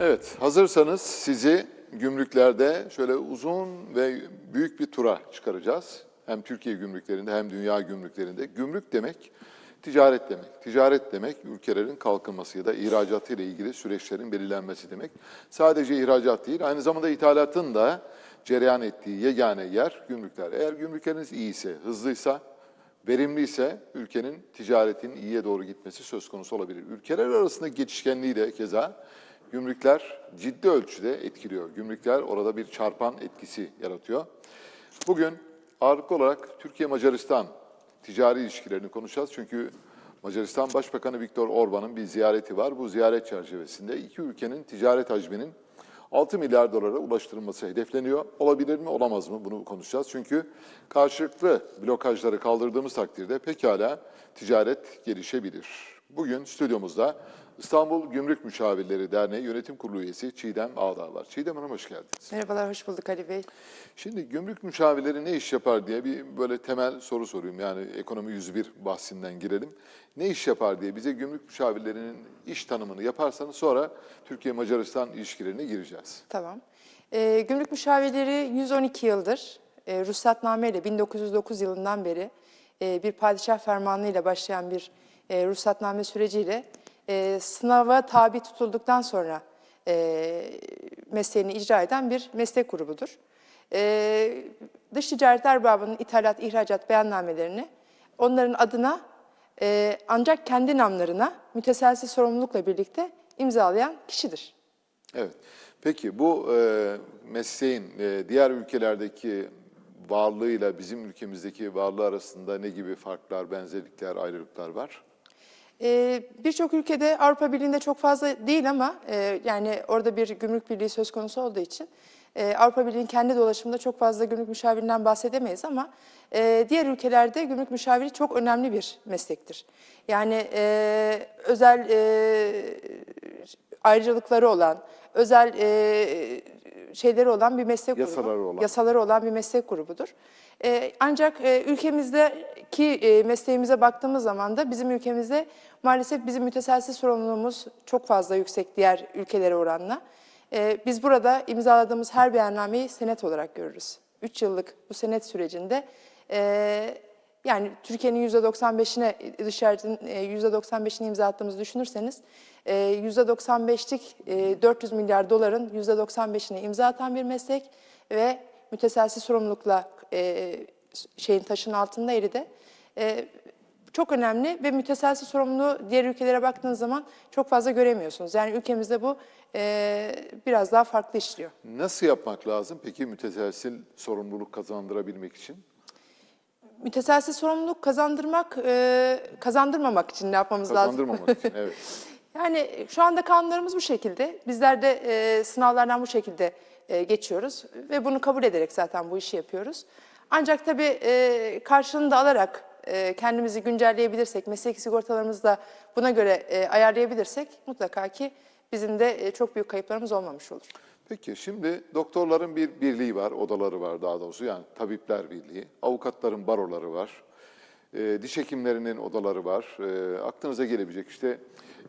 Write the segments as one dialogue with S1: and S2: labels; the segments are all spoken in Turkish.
S1: Evet, hazırsanız sizi gümrüklerde şöyle uzun ve büyük bir tura çıkaracağız. Hem Türkiye gümrüklerinde hem dünya gümrüklerinde. Gümrük demek ticaret demek. Ticaret demek ülkelerin kalkınması ya da ihracatı ile ilgili süreçlerin belirlenmesi demek. Sadece ihracat değil, aynı zamanda ithalatın da cereyan ettiği yegane yer gümrükler. Eğer gümrükleriniz iyiyse, hızlıysa, verimliyse ülkenin ticaretin iyiye doğru gitmesi söz konusu olabilir. Ülkeler arasında geçişkenliği de keza gümrükler ciddi ölçüde etkiliyor. Gümrükler orada bir çarpan etkisi yaratıyor. Bugün ağırlıklı olarak Türkiye-Macaristan ticari ilişkilerini konuşacağız. Çünkü Macaristan Başbakanı Viktor Orban'ın bir ziyareti var. Bu ziyaret çerçevesinde iki ülkenin ticaret hacminin 6 milyar dolara ulaştırılması hedefleniyor. Olabilir mi, olamaz mı? Bunu konuşacağız. Çünkü karşılıklı blokajları kaldırdığımız takdirde pekala ticaret gelişebilir. Bugün stüdyomuzda İstanbul Gümrük Müşavirleri Derneği Yönetim Kurulu üyesi Çiğdem Ağdağ var. Çiğdem Hanım hoş geldiniz.
S2: Merhabalar, hoş bulduk Ali Bey.
S1: Şimdi gümrük müşavirleri ne iş yapar diye bir böyle temel soru sorayım. Yani ekonomi 101 bahsinden girelim. Ne iş yapar diye bize gümrük müşavirlerinin iş tanımını yaparsanız sonra Türkiye-Macaristan ilişkilerine gireceğiz.
S2: Tamam. Ee, gümrük müşavirleri 112 yıldır e, ruhsatname ile 1909 yılından beri e, bir padişah fermanı ile başlayan bir e, ruhsatname süreciyle e, sınava tabi tutulduktan sonra e, mesleğini icra eden bir meslek grubudur. E, dış ticaret erbabının ithalat, ihracat beyannamelerini onların adına e, ancak kendi namlarına müteselsiz sorumlulukla birlikte imzalayan kişidir.
S1: Evet. Peki bu e, mesleğin e, diğer ülkelerdeki varlığıyla bizim ülkemizdeki varlığı arasında ne gibi farklar, benzerlikler, ayrılıklar var?
S2: Ee, Birçok ülkede Avrupa Birliği'nde çok fazla değil ama e, yani orada bir gümrük birliği söz konusu olduğu için e, Avrupa Birliği'nin kendi dolaşımında çok fazla gümrük müşavirinden bahsedemeyiz ama e, diğer ülkelerde gümrük müşaviri çok önemli bir meslektir. Yani e, özel e, ayrıcalıkları olan, özel e, şeyleri olan bir meslek
S1: Yasaları
S2: grubu.
S1: olan.
S2: Yasaları olan bir meslek grubudur. E, ancak e, ülkemizdeki e, mesleğimize baktığımız zaman da bizim ülkemizde maalesef bizim müteselsiz sorumluluğumuz çok fazla yüksek diğer ülkelere oranla. E, biz burada imzaladığımız her beyannameyi senet olarak görürüz. 3 yıllık bu senet sürecinde e, yani Türkiye'nin %95'ine dışarıdan %95'ini imza attığımızı düşünürseniz e, %95'lik e, 400 milyar doların %95'ini imza atan bir meslek ve müteselsiz sorumlulukla e, şeyin taşın altında eridi. E, çok önemli ve müteselsiz sorumluluğu diğer ülkelere baktığınız zaman çok fazla göremiyorsunuz. Yani ülkemizde bu e, biraz daha farklı işliyor.
S1: Nasıl yapmak lazım peki müteselsil sorumluluk kazandırabilmek için?
S2: Müteselsiz sorumluluk kazandırmak, e, kazandırmamak için ne yapmamız lazım?
S1: Kazandırmamak için, evet.
S2: Yani şu anda kanunlarımız bu şekilde. Bizler de e, sınavlardan bu şekilde e, geçiyoruz ve bunu kabul ederek zaten bu işi yapıyoruz. Ancak tabii e, karşılığını da alarak e, kendimizi güncelleyebilirsek, meslek sigortalarımızı da buna göre e, ayarlayabilirsek mutlaka ki bizim de e, çok büyük kayıplarımız olmamış olur.
S1: Peki şimdi doktorların bir birliği var, odaları var daha doğrusu yani tabipler birliği, avukatların baroları var, e, diş hekimlerinin odaları var, e, aklınıza gelebilecek işte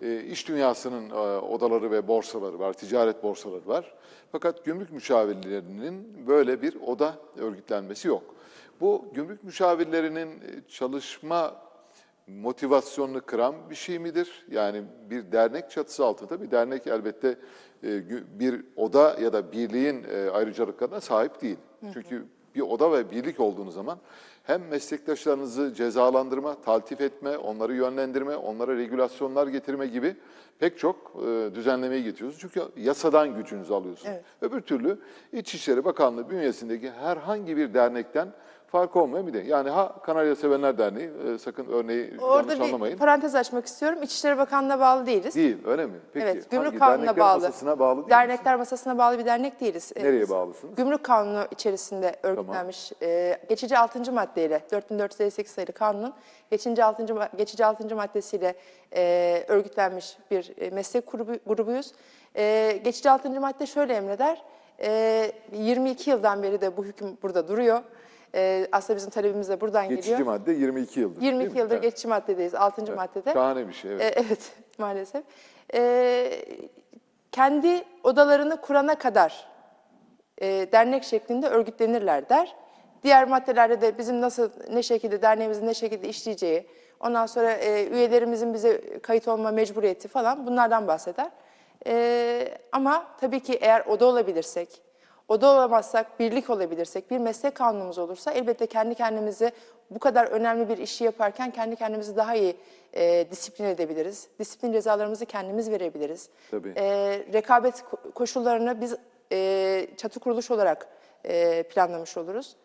S1: e, iş dünyasının e, odaları ve borsaları var, ticaret borsaları var. Fakat gümrük müşavirlerinin böyle bir oda örgütlenmesi yok. Bu gümrük müşavirlerinin e, çalışma motivasyonunu kıran bir şey midir? Yani bir dernek çatısı altında bir dernek elbette bir oda ya da birliğin e, ayrıcalıklarına sahip değil. Çünkü bir oda ve birlik olduğunuz zaman hem meslektaşlarınızı cezalandırma, taltif etme, onları yönlendirme, onlara regülasyonlar getirme gibi pek çok e, düzenlemeyi getiriyorsunuz. Çünkü yasadan gücünüzü alıyorsunuz.
S2: Evet.
S1: Öbür türlü İçişleri Bakanlığı bünyesindeki herhangi bir dernekten fark olmayabilir. Yani ha Kanarya Sevenler Derneği, e, sakın örneği
S2: Orada
S1: yanlış anlamayın.
S2: bir parantez açmak istiyorum. İçişleri Bakanlığı'na bağlı değiliz.
S1: Değil, öyle mi? Peki,
S2: evet, Gümrük
S1: hangi
S2: Kanunu'na
S1: dernekler
S2: bağlı.
S1: masasına bağlı değil
S2: Dernekler masasına bağlı bir dernek değiliz. Ee,
S1: Nereye
S2: biz
S1: bağlısınız?
S2: Gümrük Kanunu içerisinde örgütlenmiş e, geçici 6. maddeyle 4458 sayılı kanunun geçici 6. ma- geçici 6. maddesiyle e, örgütlenmiş bir e, meslek grubu, grubuyuz. E, geçici 6. madde şöyle emreder. E, 22 yıldan beri de bu hüküm burada duruyor. E, aslında bizim talebimiz de buradan
S1: Geçici
S2: geliyor.
S1: madde 22 yıldır. değil
S2: 22
S1: mi?
S2: yıldır
S1: Evet.
S2: geçici maddedeyiz, 6. maddede.
S1: Şahane bir şey, evet.
S2: E, evet, maalesef. E, kendi odalarını kurana kadar e, dernek şeklinde örgütlenirler der. Diğer maddelerde de bizim nasıl ne şekilde derneğimizin ne şekilde işleyeceği, ondan sonra e, üyelerimizin bize kayıt olma mecburiyeti falan bunlardan bahseder. E, ama tabii ki eğer oda olabilirsek, oda olamazsak, birlik olabilirsek, bir meslek kanunumuz olursa elbette kendi kendimizi bu kadar önemli bir işi yaparken kendi kendimizi daha iyi e, disiplin edebiliriz. Disiplin cezalarımızı kendimiz verebiliriz.
S1: Tabii.
S2: E, rekabet ko- koşullarını biz e, çatı kuruluş olarak e, planlamış oluruz.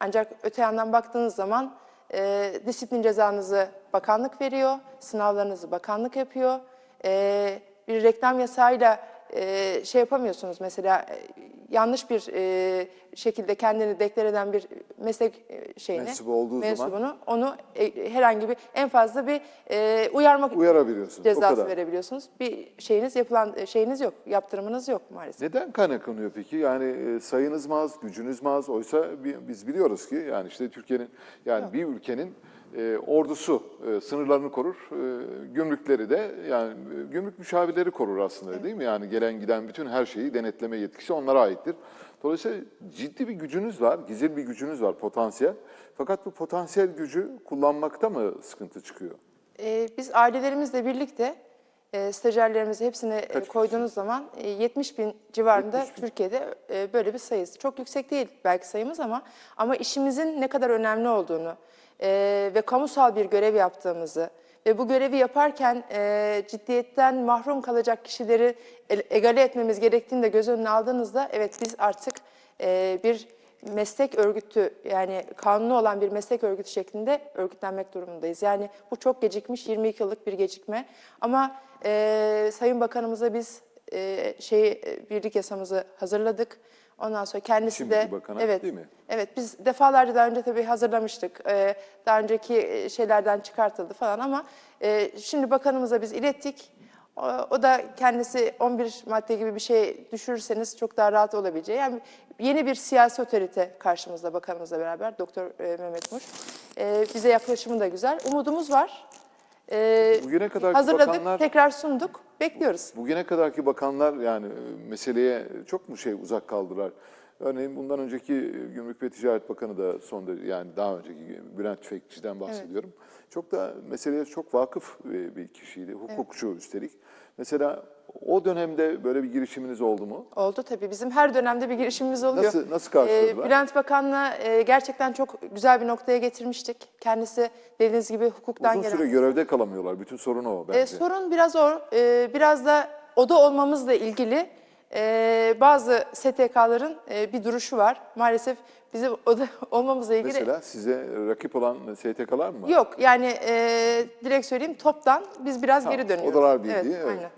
S2: Ancak öte yandan baktığınız zaman e, disiplin cezanızı bakanlık veriyor, sınavlarınızı bakanlık yapıyor. E, bir reklam yasağıyla e, şey yapamıyorsunuz mesela e, yanlış bir e, şekilde kendini deklar eden bir meslek e, şeyini,
S1: Mensubu olduğu zaman-
S2: mensubunu, onu e, herhangi bir en fazla bir e, uyarmak
S1: Uyarabiliyorsunuz. o
S2: cezası
S1: kadar.
S2: verebiliyorsunuz. Bir şeyiniz yapılan şeyiniz yok, yaptırımınız yok maalesef.
S1: Neden kaynaklanıyor peki? Yani e, sayınız mı az, gücünüz mü az? Oysa bi- biz biliyoruz ki yani işte Türkiye'nin yani bir ülkenin e, ordusu e, sınırlarını korur, e, gümrükleri de yani e, gümrük müşavirleri korur aslında değil mi? Yani gelen giden bütün her şeyi denetleme yetkisi onlara aittir. Dolayısıyla ciddi bir gücünüz var, gizli bir gücünüz var, potansiyel. Fakat bu potansiyel gücü kullanmakta mı sıkıntı çıkıyor?
S2: Ee, biz ailelerimizle birlikte e, stajyerlerimizi hepsini e,
S1: Kaç
S2: koyduğunuz zaman e, 70 bin civarında
S1: 70 bin.
S2: Türkiye'de e, böyle bir sayısı. Çok yüksek değil belki sayımız ama ama işimizin ne kadar önemli olduğunu e, ve kamusal bir görev yaptığımızı ve bu görevi yaparken e, ciddiyetten mahrum kalacak kişileri egale etmemiz gerektiğini de göz önüne aldığınızda evet biz artık e, bir meslek örgütü yani kanunu olan bir meslek örgütü şeklinde örgütlenmek durumundayız. Yani bu çok gecikmiş 22 yıllık bir gecikme ama e, Sayın Bakanımıza biz e, şey birlik yasamızı hazırladık. Ondan sonra kendisi
S1: Şimdiki
S2: de
S1: bakana,
S2: evet
S1: değil mi?
S2: evet biz defalarca daha önce tabii hazırlamıştık. E, daha önceki e, şeylerden çıkartıldı falan ama e, şimdi bakanımıza biz ilettik. O, o da kendisi 11 madde gibi bir şey düşürürseniz çok daha rahat olabileceği. Yani yeni bir siyasi otorite karşımızda bakanımızla beraber Doktor e, Mehmet Muş. E, bize yaklaşımı da güzel. Umudumuz var. E,
S1: Bugüne kadarki
S2: hazırladık,
S1: bakanlar-
S2: tekrar sunduk. Bekliyoruz.
S1: Bugüne kadarki bakanlar yani e, meseleye çok mu şey uzak kaldılar? Örneğin bundan önceki e, Gümrük ve Ticaret Bakanı da son derece yani daha önceki Bülent Tüfekçi'den bahsediyorum. Çok da meseleye çok vakıf e, bir kişiydi. Hukukçu üstelik. Mesela o dönemde böyle bir girişiminiz oldu mu?
S2: Oldu tabii. Bizim her dönemde bir girişimimiz oluyor.
S1: Nasıl- nasıl karşıladılar?
S2: Ee, Bülent Bakan'la e, gerçekten çok güzel bir noktaya getirmiştik. Kendisi dediğiniz gibi hukuktan
S1: Uzun
S2: gelen.
S1: süre görevde kalamıyorlar. Bütün sorun o bence.
S2: Ee, sorun biraz o, e, biraz da oda olmamızla ilgili e, bazı STK'ların e, bir duruşu var. Maalesef bizim oda olmamızla ilgili
S1: Mesela size rakip olan STK'lar mı var?
S2: yok. Yani e, direkt söyleyeyim toptan biz biraz
S1: Tamam,
S2: geri dönüyoruz.
S1: Odalar Birliği.
S2: Evet,
S1: evet.
S2: aynen.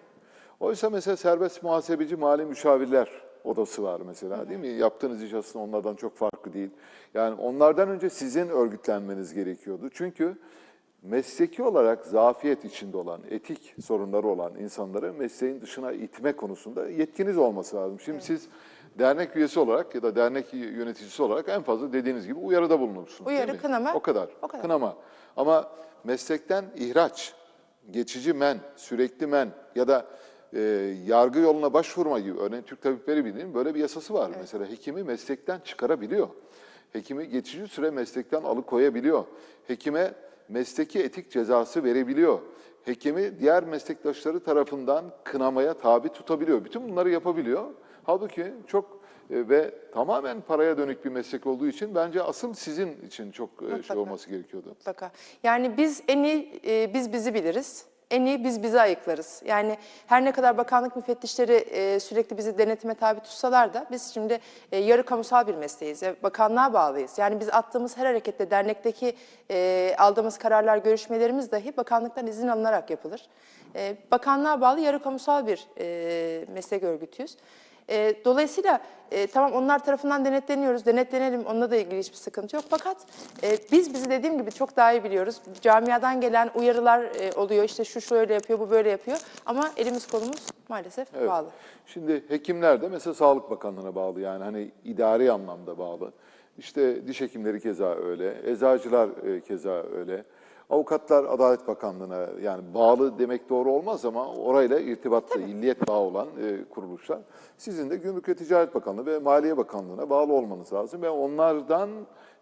S1: Oysa mesela serbest muhasebeci mali müşavirler odası var mesela değil mi? Yaptığınız iş aslında onlardan çok farklı değil. Yani onlardan önce sizin örgütlenmeniz gerekiyordu. Çünkü mesleki olarak zafiyet içinde olan, etik sorunları olan insanları mesleğin dışına itme konusunda yetkiniz olması lazım. Şimdi siz dernek üyesi olarak ya da dernek yöneticisi olarak en fazla dediğiniz gibi uyarıda bulunursunuz. değil
S2: Uyarı,
S1: mi?
S2: kınama.
S1: O kadar.
S2: O kadar.
S1: Kınama. Ama meslekten ihraç, geçici men, sürekli men ya da e, yargı yoluna başvurma gibi. Örneğin Türk Tabipleri Birliği'nin böyle bir yasası var. Mesela hekimi meslekten çıkarabiliyor. Hekimi geçici süre meslekten alıkoyabiliyor. Hekime mesleki etik cezası verebiliyor. Hekimi diğer meslektaşları tarafından kınamaya tabi tutabiliyor. Bütün bunları yapabiliyor. Halbuki çok e, ve tamamen paraya dönük bir meslek olduğu için bence asıl sizin için çok e, şey
S2: Mutlaka.
S1: olması gerekiyordu.
S2: Mutlaka. Yani biz en iyi e, biz bizi biliriz. En iyi biz bizi ayıklarız. Yani her ne kadar bakanlık müfettişleri e, sürekli bizi denetime tabi tutsalar da biz şimdi e, yarı kamusal bir mesleğiz. ve Bakanlığa bağlıyız. Yani biz attığımız her harekette dernekteki e, aldığımız kararlar, görüşmelerimiz dahi bakanlıktan izin alınarak yapılır. E, bakanlığa bağlı yarı kamusal bir e, meslek örgütüyüz. E, dolayısıyla e, tamam onlar tarafından denetleniyoruz, denetlenelim onunla da ilgili hiçbir sıkıntı yok. Fakat e, biz bizi dediğim gibi çok daha iyi biliyoruz. Camiadan gelen uyarılar e, oluyor, işte şu şöyle yapıyor, bu böyle yapıyor. Ama elimiz kolumuz maalesef
S1: Evet.
S2: bağlı.
S1: Şimdi hekimler de mesela Sağlık Bakanlığı'na bağlı yani hani idari anlamda bağlı. İşte diş hekimleri keza öyle, eczacılar e, keza öyle. Avukatlar Adalet Bakanlığı'na yani bağlı demek doğru olmaz ama orayla irtibatlı, illiyet bağı olan e, kuruluşlar. Sizin de Gümrük ve Ticaret Bakanlığı ve Maliye Bakanlığı'na bağlı olmanız lazım ve onlardan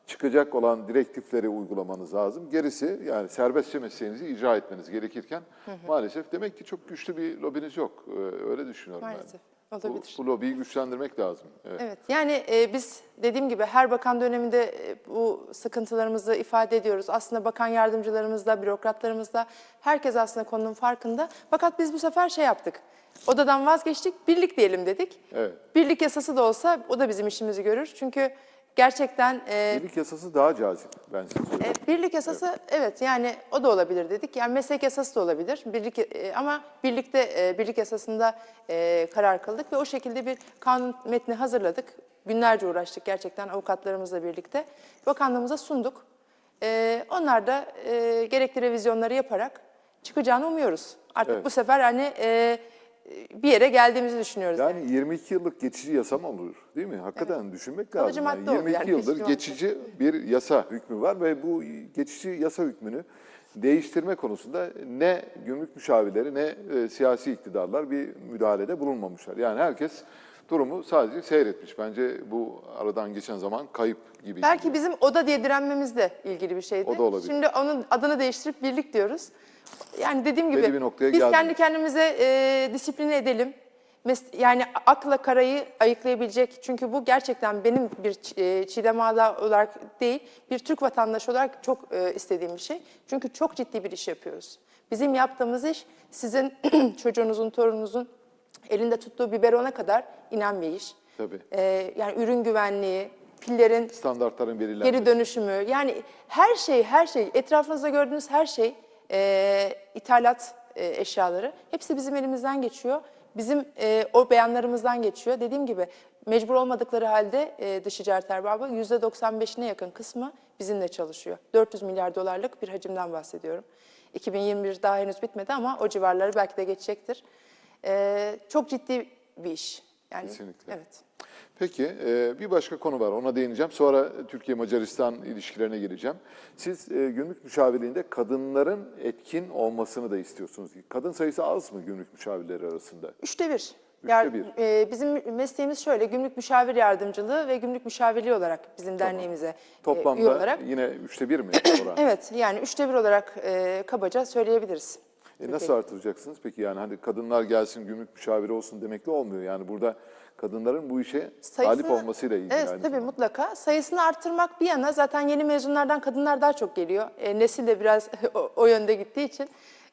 S1: çıkacak olan direktifleri uygulamanız lazım. Gerisi yani serbestçe mesleğinizi icra etmeniz gerekirken maalesef demek ki çok güçlü bir lobiniz yok. Ee, Öyle düşünüyorum
S2: Maalesef,
S1: ben.
S2: Olabilir.
S1: Bu, bu lobiyi güçlendirmek lazım. Evet.
S2: Evet, yani e, biz dediğim gibi her bakan döneminde e, bu sıkıntılarımızı ifade ediyoruz. Aslında bakan yardımcılarımızla, bürokratlarımızla herkes aslında konunun farkında. Fakat biz bu sefer şey yaptık. Odadan vazgeçtik, birlik diyelim dedik.
S1: Evet.
S2: Birlik yasası da olsa o da bizim işimizi görür. Çünkü gerçekten e,
S1: Birlik yasası daha cazip ben size söyleyeyim.
S2: e, birlik yasası evet. yani o da olabilir dedik. Yani meslek yasası da olabilir. Birlik e, ama birlikte e, birlik yasasında e, karar kıldık ve o şekilde bir kanun metni hazırladık. Günlerce uğraştık gerçekten avukatlarımızla birlikte. Bakanlığımıza sunduk. E, onlar da e, gerekli revizyonları yaparak çıkacağını umuyoruz. Artık
S1: Evet.
S2: bu sefer hani e, bir yere geldiğimizi düşünüyoruz.
S1: Yani 22 yıllık geçici yasa mı olur? Değil mi? Hakikaten düşünmek
S2: Kalıcı
S1: lazım.
S2: oldu
S1: 22
S2: yani,
S1: yıldır geçici bir yasa hükmü var ve bu geçici yasa hükmünü değiştirme konusunda ne gümrük müşavirleri ne e, siyasi iktidarlar bir müdahalede bulunmamışlar. Yani herkes durumu sadece seyretmiş. Bence bu aradan geçen zaman kayıp gibi.
S2: Belki bizim oda diye direnmemizle ilgili bir şeydi.
S1: O da olabilir.
S2: Şimdi onun adını değiştirip birlik diyoruz. Yani dediğim gibi
S1: Belli bir noktaya
S2: biz
S1: geldik.
S2: kendi kendimize e, disipline edelim. Mes- Yani akla karayı ayıklayabilecek. Çünkü bu gerçekten benim bir Ç- e, Çiğdem Ağda olarak değil, bir Türk vatandaşı olarak çok e, istediğim bir şey. Çünkü çok ciddi bir iş yapıyoruz. Bizim yaptığımız iş sizin çocuğunuzun, torununuzun elinde tuttuğu biberona kadar inen bir iş.
S1: Tabii.
S2: E, yani ürün güvenliği, pillerin
S1: Standartların belirlenmesi.
S2: geri dönüşümü yani her şey her şey etrafınızda gördüğünüz her şey e, ithalat e, eşyaları hepsi bizim elimizden geçiyor. Bizim e, o beyanlarımızdan geçiyor. Dediğim gibi mecbur olmadıkları halde e, dış ticaret erbabı %95'ine yakın kısmı bizimle çalışıyor. 400 milyar dolarlık bir hacimden bahsediyorum. 2021 daha henüz bitmedi ama o civarları belki de geçecektir. E, çok ciddi bir iş. Yani,
S1: Kesinlikle.
S2: Evet.
S1: Peki e, bir başka konu var ona değineceğim. Sonra Türkiye-Macaristan ilişkilerine gireceğim. Siz e, gümrük müşavirliğinde kadınların etkin olmasını da istiyorsunuz. Kadın sayısı az mı gümrük müşavirleri arasında?
S2: Üçte bir.
S1: Üçte
S2: Yar-
S1: bir.
S2: e, bizim mesleğimiz şöyle, gümrük müşavir yardımcılığı ve gümrük müşavirliği olarak bizim derneğimize e, üye
S1: Toplamda
S2: olarak.
S1: yine üçte bir mi oran?
S2: Evet, yani üçte bir olarak e, kabaca söyleyebiliriz.
S1: E, nasıl artıracaksınız peki yani hani kadınlar gelsin gümrük müşaviri olsun demekle olmuyor. Yani burada kadınların bu işe talip olmasıyla ilgili.
S2: Evet, tabii
S1: zamanda.
S2: mutlaka. Sayısını arttırmak bir yana zaten yeni mezunlardan kadınlar daha çok geliyor. E, nesil de biraz o, o yönde gittiği için.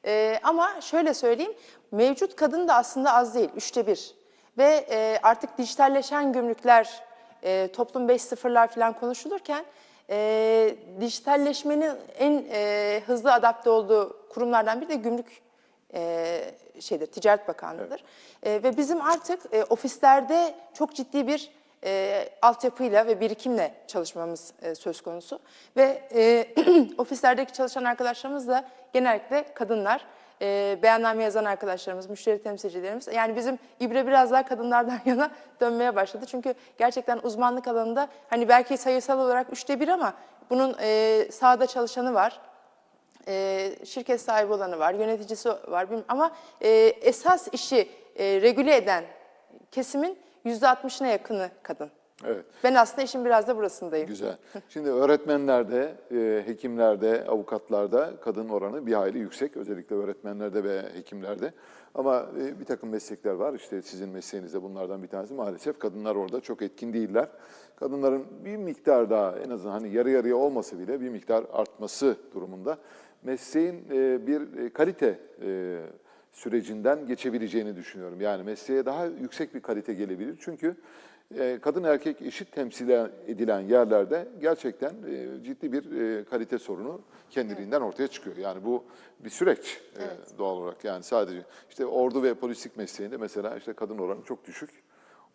S2: E, ama şöyle söyleyeyim, mevcut kadın da aslında az değil, üçte bir. Ve e, artık dijitalleşen gümrükler, e, toplum 5.0'lar falan konuşulurken e, dijitalleşmenin en e, hızlı adapte olduğu kurumlardan biri de gümrük e, şeydir, Ticaret Bakanlığı'dır. E, ve bizim artık e, ofislerde çok ciddi bir e, altyapıyla ve birikimle çalışmamız e, söz konusu. Ve e, ofislerdeki çalışan arkadaşlarımız da genellikle kadınlar. E, beyanname yazan arkadaşlarımız, müşteri temsilcilerimiz. Yani bizim ibre biraz daha kadınlardan yana dönmeye başladı. Çünkü gerçekten uzmanlık alanında hani belki sayısal olarak üçte bir ama bunun e, sahada çalışanı var e, şirket sahibi olanı var, yöneticisi var ama e, esas işi e, regüle eden kesimin yüzde 60'ına yakını kadın.
S1: Evet.
S2: Ben aslında işin biraz da burasındayım.
S1: Güzel. Şimdi öğretmenlerde, e, hekimlerde, avukatlarda kadın oranı bir hayli yüksek. Özellikle öğretmenlerde ve hekimlerde. Ama e, bir takım meslekler var. İşte sizin mesleğinizde bunlardan bir tanesi. Maalesef kadınlar orada çok etkin değiller. Kadınların bir miktar daha en azından hani yarı yarıya olmasa bile bir miktar artması durumunda mesleğin e, bir e, kalite e, sürecinden geçebileceğini düşünüyorum. Yani mesleğe daha yüksek bir kalite gelebilir. Çünkü e, kadın erkek eşit temsil edilen yerlerde gerçekten e, ciddi bir e, kalite sorunu kendiliğinden ortaya çıkıyor. Yani bu bir süreç e, doğal olarak. Yani sadece işte ordu ve polislik mesleğinde mesela işte kadın oranı çok düşük.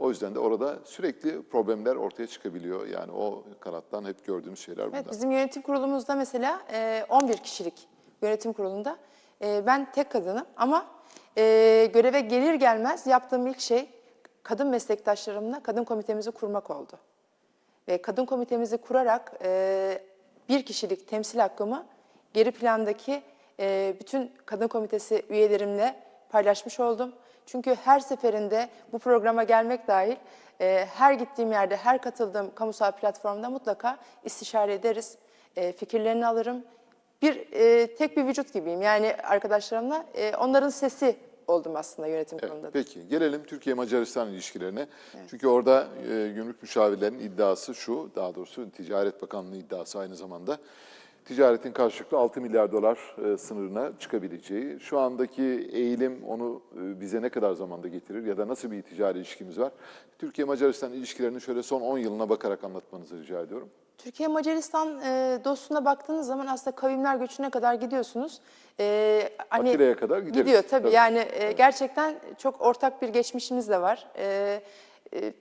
S1: O yüzden de orada sürekli problemler ortaya çıkabiliyor. Yani o kanattan hep gördüğümüz şeyler bunlar.
S2: Evet, bizim yönetim kurulumuzda mesela e, 11 kişilik yönetim kurulunda e, ben tek kadınım ama e, göreve gelir gelmez yaptığım ilk şey kadın meslektaşlarımla kadın komitemizi kurmak oldu. Ve kadın komitemizi kurarak e, bir kişilik temsil hakkımı geri plandaki e, bütün kadın komitesi üyelerimle paylaşmış oldum. Çünkü her seferinde bu programa gelmek dahil e, her gittiğim yerde, her katıldığım kamusal platformda mutlaka istişare ederiz. E, fikirlerini alırım. Bir e, tek bir vücut gibiyim. Yani arkadaşlarımla e, onların sesi oldum aslında yönetim
S1: Evet,
S2: kurulunda. da.
S1: peki gelelim Türkiye-Macaristan ilişkilerine. Çünkü orada e, gümrük müşavirlerinin iddiası şu, daha doğrusu Ticaret Bakanlığı iddiası aynı zamanda. Ticaretin karşılıklı 6 milyar dolar e, sınırına çıkabileceği. Şu andaki eğilim onu e, bize ne kadar zamanda getirir ya da nasıl bir ticari ilişkimiz var? Türkiye-Macaristan ilişkilerini şöyle son 10 yılına bakarak anlatmanızı rica ediyorum.
S2: Türkiye Macaristan e, dostuna baktığınız zaman aslında kavimler göçüne kadar gidiyorsunuz. E, hani
S1: Akire'ye kadar gideriz.
S2: Gidiyor tabii.
S1: Tabii.
S2: Yani e, gerçekten çok ortak bir geçmişimiz de var. E, e,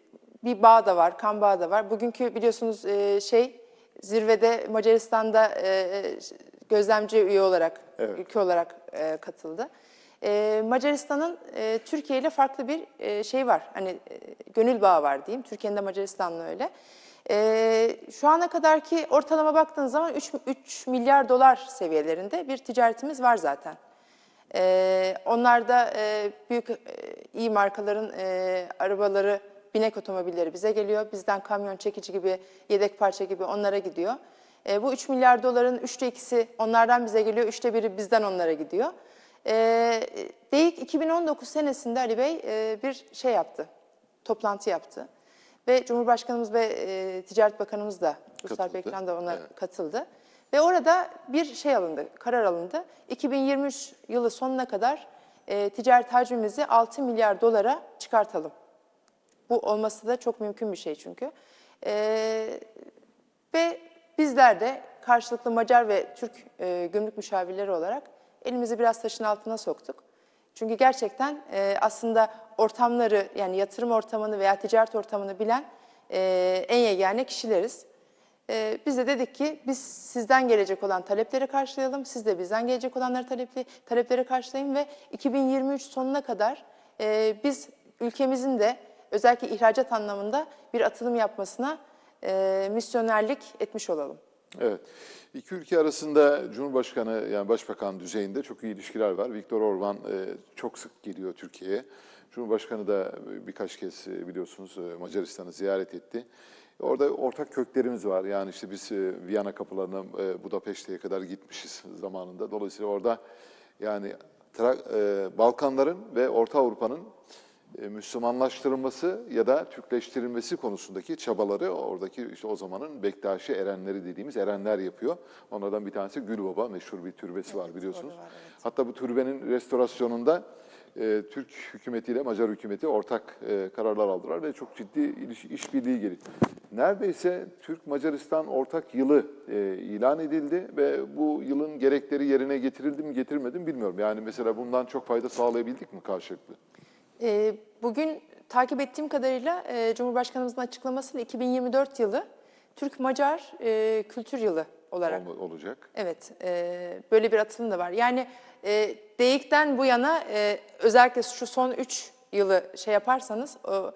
S2: bir bağ da var, kan bağı da var. Bugünkü biliyorsunuz e, şey zirvede Macaristan'da e, gözlemci üye olarak,
S1: Evet.
S2: ülke olarak e, katıldı. E, Macaristan'ın e, Türkiye ile farklı bir e, şey var. Hani e, gönül bağı var diyeyim. Türkiye'nin de Macaristan'la öyle. E, şu ana kadarki ortalama baktığınız zaman 3, 3 milyar dolar seviyelerinde bir ticaretimiz var zaten. Ee, onlar da e, büyük e, iyi markaların e, arabaları, binek otomobilleri bize geliyor. Bizden kamyon çekici gibi, yedek parça gibi onlara gidiyor. E, bu 3 milyar doların üçte ikisi onlardan bize geliyor, üçte biri bizden onlara gidiyor. E, DEİK 2019 senesinde Ali Bey e, bir şey yaptı, toplantı yaptı. Ve Cumhurbaşkanımız ve e, Ticaret Bakanımız da, Ruslar. Beklan da ona
S1: Evet.
S2: katıldı. Ve orada bir şey alındı, karar alındı. 2023 yılı sonuna kadar e, ticaret hacmimizi 6 milyar dolara çıkartalım. Bu olması da çok mümkün bir şey çünkü. E, ve bizler de karşılıklı Macar ve Türk e, gümrük müşavirleri olarak elimizi biraz taşın altına soktuk. Çünkü gerçekten e, aslında ortamları yani yatırım ortamını veya ticaret ortamını bilen e, en yegane kişileriz. E, biz de dedik ki biz sizden gelecek olan talepleri karşılayalım, siz de bizden gelecek olanları talepli, talepleri karşılayın ve 2023 sonuna kadar e, biz ülkemizin de özellikle ihracat anlamında bir atılım yapmasına e, misyonerlik etmiş olalım.
S1: Evet. İki ülke arasında Cumhurbaşkanı yani Başbakan düzeyinde çok iyi ilişkiler var. Viktor Orban e, çok sık geliyor Türkiye'ye. Cumhurbaşkanı da birkaç kez e, biliyorsunuz e, Macaristan'ı ziyaret etti. Orada ortak köklerimiz var. Yani işte biz e, Viyana kapılarına, Budapeşte'ye kadar gitmişiz zamanında. Dolayısıyla orada yani Balkanların ve Orta Avrupa'nın Müslümanlaştırılması ya da Türkleştirilmesi konusundaki çabaları oradaki işte o zamanın Bektaşi erenleri dediğimiz erenler yapıyor. Onlardan bir tanesi Gülbaba meşhur bir türbesi var biliyorsunuz.
S2: var, evet.
S1: Hatta bu türbenin restorasyonunda e, Türk hükümetiyle Macar hükümeti ortak e, kararlar aldılar ve çok ciddi iliş, işbirliği gelişti. Neredeyse Türk-Macaristan ortak yılı e, ilan edildi ve bu yılın gerekleri yerine getirildi mi getirilmedi mi bilmiyorum. Yani mesela bundan çok fayda sağlayabildik mi karşılıklı?
S2: E, bugün takip ettiğim kadarıyla e, Cumhurbaşkanımızın açıklamasıyla 2024 yılı Türk-Macar e, Kültür Yılı olarak
S1: Ol- olacak.
S2: Evet, e, böyle bir atılım da var. Yani e, DEİK'ten bu yana e, özellikle şu son 3 yılı şey yaparsanız o,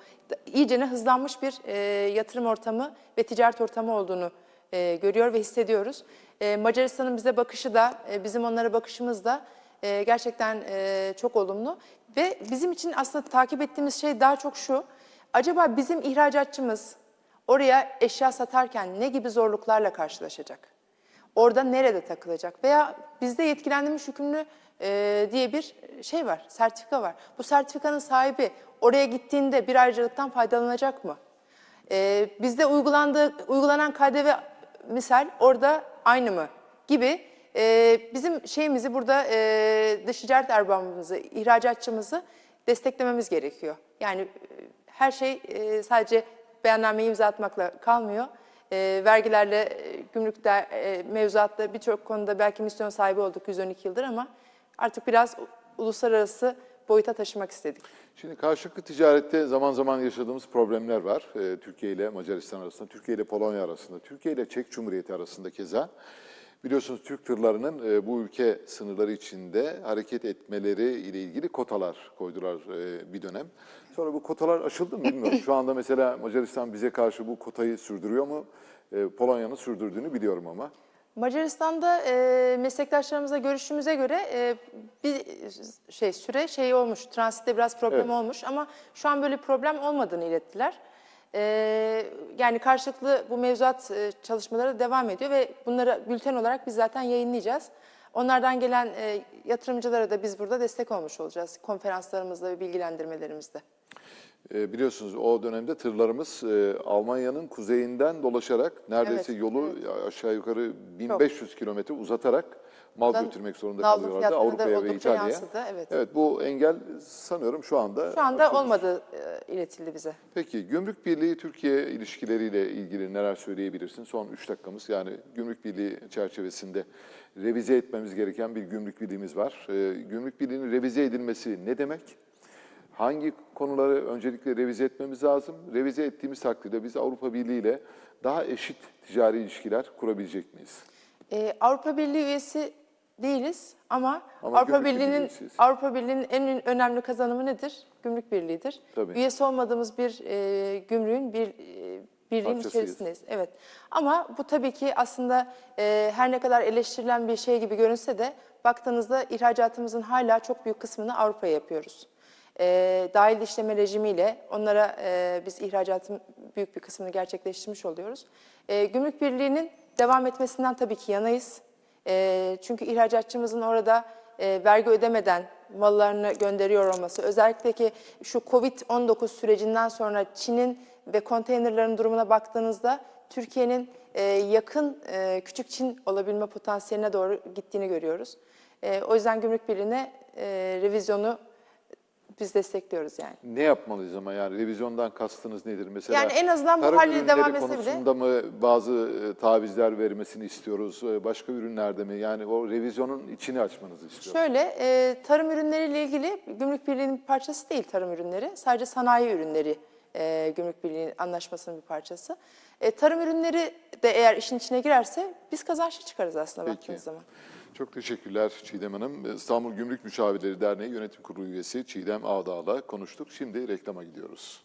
S2: iyicene hızlanmış bir e, yatırım ortamı ve ticaret ortamı olduğunu e, görüyor ve hissediyoruz. E, Macaristan'ın bize bakışı da, e, bizim onlara bakışımız da e, gerçekten e, çok olumlu. Ve bizim için aslında takip ettiğimiz şey daha çok şu, acaba bizim ihracatçımız oraya eşya satarken ne gibi zorluklarla karşılaşacak? Orada nerede takılacak? Veya bizde yetkilendirilmiş hükümlü e, diye bir şey var, sertifika var. Bu sertifikanın sahibi oraya gittiğinde bir ayrıcalıktan faydalanacak mı? E, bizde uygulandığı, uygulanan KDV misal orada aynı mı? Gibi e, bizim şeyimizi burada e, dış ticaret erbabımızı, ihracatçımızı desteklememiz gerekiyor. Yani e, her şey e, sadece beyannameyi imza atmakla kalmıyor. E, vergilerle, e, gümrükte, e, mevzuatta birçok konuda belki misyon sahibi olduk 112 yıldır ama artık biraz uluslararası boyuta taşımak istedik.
S1: Şimdi karşılıklı ticarette zaman zaman yaşadığımız problemler var. Ee, Türkiye ile Macaristan arasında, Türkiye ile Polonya arasında, Türkiye ile Çek Cumhuriyeti arasında keza. Biliyorsunuz Türk tırlarının e, bu ülke sınırları içinde hareket etmeleri ile ilgili kotalar koydular e, bir dönem. Sonra bu kotalar aşıldı mı bilmiyorum. Şu anda mesela Macaristan bize karşı bu kotayı sürdürüyor mu? E, Polonya'nın sürdürdüğünü biliyorum ama.
S2: Macaristan'da e, meslektaşlarımızla görüştüğümüze göre e, bir şey süre şey olmuş, transitte biraz problem
S1: Evet.
S2: olmuş ama şu an böyle problem olmadığını ilettiler. Yani karşılıklı bu mevzuat e, çalışmaları devam ediyor ve bunları bülten olarak biz zaten yayınlayacağız. Onlardan gelen e, yatırımcılara da biz burada destek olmuş olacağız konferanslarımızda ve bilgilendirmelerimizde.
S1: E, biliyorsunuz o dönemde tırlarımız e, Almanya'nın kuzeyinden dolaşarak neredeyse
S2: Evet,
S1: yolu aşağı yukarı 1500 kilometre uzatarak mal
S2: Zaten
S1: götürmek zorunda kalıyorlardı Avrupa'ya ve İtalya'ya.
S2: yansıdı, evet.
S1: Evet bu engel sanıyorum şu anda
S2: Şu anda olmadığı e, iletildi bize.
S1: Peki Gümrük Birliği Türkiye ilişkileriyle ilgili neler söyleyebilirsin? Son 3 dakikamız yani Gümrük Birliği çerçevesinde revize etmemiz gereken bir Gümrük Birliğimiz var. Ee, Gümrük Birliği'nin revize edilmesi ne demek? Hangi konuları öncelikle revize etmemiz lazım? Revize ettiğimiz takdirde biz Avrupa Birliği ile daha eşit ticari ilişkiler kurabilecek miyiz?
S2: Ee, Avrupa Birliği üyesi değiliz ama,
S1: Ama
S2: Avrupa Birliği'nin. Avrupa Birliği'nin en önemli kazanımı nedir? Gümrük Birliği'dir.
S1: Tabii.
S2: Üyesi olmadığımız bir e, gümrüğün bir e, birliğin
S1: Parçasıyız.
S2: içerisindeyiz. Evet. Ama bu tabii ki aslında e, her ne kadar eleştirilen bir şey gibi görünse de baktığınızda ihracatımızın hala çok büyük kısmını Avrupa'ya yapıyoruz. E, dahil işleme rejimiyle onlara e, biz ihracatın büyük bir kısmını gerçekleştirmiş oluyoruz. E, Gümrük Birliği'nin devam etmesinden tabii ki yanayız. E, çünkü ihracatçımızın orada e, vergi ödemeden mallarını gönderiyor olması, özellikle ki şu Covid-19 sürecinden sonra Çin'in ve konteynerlerin durumuna baktığınızda Türkiye'nin e, yakın e, küçük Çin olabilme potansiyeline doğru gittiğini görüyoruz. E, o yüzden Gümrük Birliği'ne e, revizyonu biz destekliyoruz yani.
S1: Ne yapmalıyız ama yani revizyondan kastınız nedir? Mesela
S2: Yani en azından bu
S1: tarım ürünleri
S2: devam etse bile-
S1: konusunda mı bazı e, tavizler vermesini istiyoruz? E, Başka ürünlerde mi? Yani o revizyonun içini açmanızı istiyorum.
S2: Şöyle, e, tarım ürünleriyle ilgili Gümrük Birliği'nin bir parçası değil tarım ürünleri. Sadece sanayi ürünleri e, Gümrük Birliği anlaşmasının bir parçası. E, tarım ürünleri de eğer işin içine girerse biz kazançlı çıkarız aslında
S1: Peki.
S2: baktığınız zaman.
S1: Çok teşekkürler Çiğdem Hanım. İstanbul Gümrük Müşavirleri Derneği Yönetim Kurulu üyesi Çiğdem Ağdağ'la konuştuk. Şimdi reklama gidiyoruz.